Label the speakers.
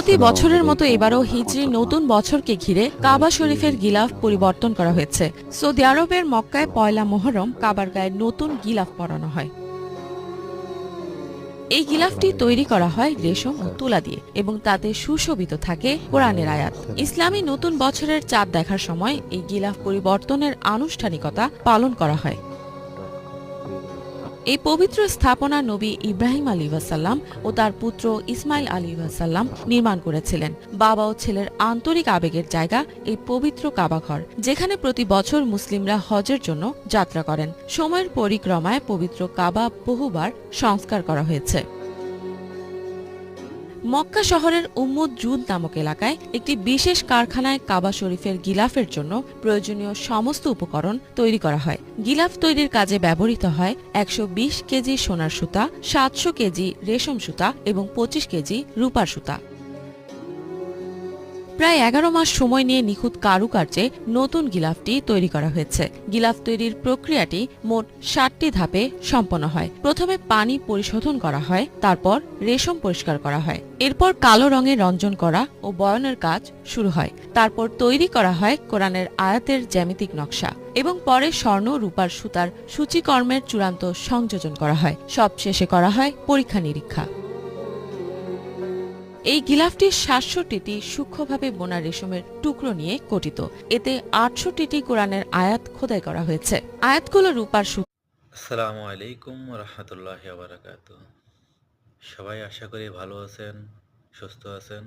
Speaker 1: প্রতি বছরের মতো এবারও হিজরি নতুন বছরকে ঘিরে কাবা শরীফের গিলাফ পরিবর্তন করা হয়েছে। সৌদি আরবের মক্কায় পয়লা মোহরম কাবার গায়ে নতুন গিলাফ পরানো হয়। এই গিলাফটি তৈরি করা হয় রেশম ও তুলা দিয়ে এবং তাতে সুশোভিত থাকে কোরআনের আয়াত। ইসলামী নতুন বছরের চাঁদ দেখার সময় এই গিলাফ পরিবর্তনের আনুষ্ঠানিকতা পালন করা হয়। এই পবিত্র স্থাপনা নবী ইব্রাহিম আলী ওয়াসাল্লাম ও তার পুত্র ইসমাইল আলী ওয়াসাল্লাম নির্মাণ করেছিলেন। বাবা ও ছেলের আন্তরিক আবেগের জায়গা এই পবিত্র কাবাঘর যেখানে প্রতি বছর মুসলিমরা হজের জন্য যাত্রা করেন। সময়ের পরিক্রমায় পবিত্র কাবা বহুবার সংস্কার করা হয়েছে। মক্কা শহরের উম্মুদ জুদ নামক এলাকায় একটি বিশেষ কারখানায় কাবা শরীফের গিলাফের জন্য প্রয়োজনীয় সমস্ত উপকরণ তৈরি করা হয়। গিলাফ তৈরির কাজে ব্যবহৃত হয় একশো বিশ কেজি সোনার সুতা, সাতশো কেজি রেশম সুতা এবং পঁচিশ কেজি রূপার সুতা। প্রায় এগারো মাস সময় নিয়ে নিখুঁত কারুকার্যে নতুন গিলাফটি তৈরি করা হয়েছে। গিলাফ তৈরির প্রক্রিয়াটি মোট ষাটটি ধাপে সম্পন্ন হয়। প্রথমে পানি পরিশোধন করা হয়, তারপর রেশম পরিষ্কার করা হয়। এরপর কালো রঙে রঞ্জন করা ও বয়নের কাজ শুরু হয়। তারপর তৈরি করা হয় কোরআনের আয়াতের জ্যামিতিক নকশা এবং পরে স্বর্ণ, রূপার সুতার সূচিকর্মের চূড়ান্ত সংযোজন করা হয়। সব শেষে করা হয় পরীক্ষা নিরীক্ষা এই গিলাফটির সাতশোটিটি সূক্ষ্মভাবে বোনা রেশমের টুকরো নিয়ে গঠিত। এতে আটশোটিটি কোরআনের আয়াত খোদাই করা হয়েছে। আয়াতগুলো রূপার
Speaker 2: সালামু আলাইকুম রহমতুল্লাহ সবাই আশা করি ভালো আছেন, সুস্থ আছেন।